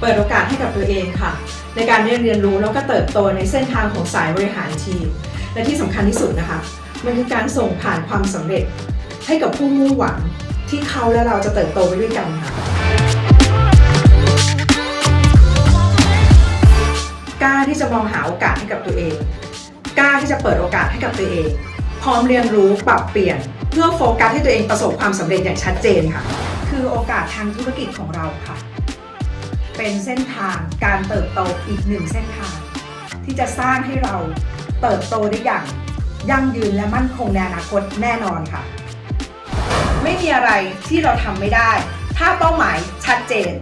เปิดโอกาสให้กับตัวเองค่ะ ในการได้เรียนรู้แล้วก็เติบโตในเส้นทางของสายบริหารทีม และที่สำคัญที่สุดนะคะ มันคือการส่งผ่านความสำเร็จ ให้กับผู้มุ่งหวังที่เขาและเราจะเติบโตไปด้วยกันค่ะกล้าที่จะมองหาโอกาสให้กับตัวเองกล้าที่จะเปิดโอกาสให้กับตัวเอง พร้อมเรียนรู้ปรับเปลี่ยน เพื่อโฟกัสให้ตัวเองประสบความสำเร็จอย่างชัดเจนค่ะ คือโอกาสทางธุรกิจของเราค่ะ เป็นเส้นทางการเติบโตอีกหนึ่งเส้นทาง ที่จะสร้างให้เราเติบโตได้อย่างยั่งยืนและมั่นคงในอนาคตแน่นอนค่ะ ไม่มีอะไรที่เราทำไม่ได้ ถ้าเป้าหมายชัดเจน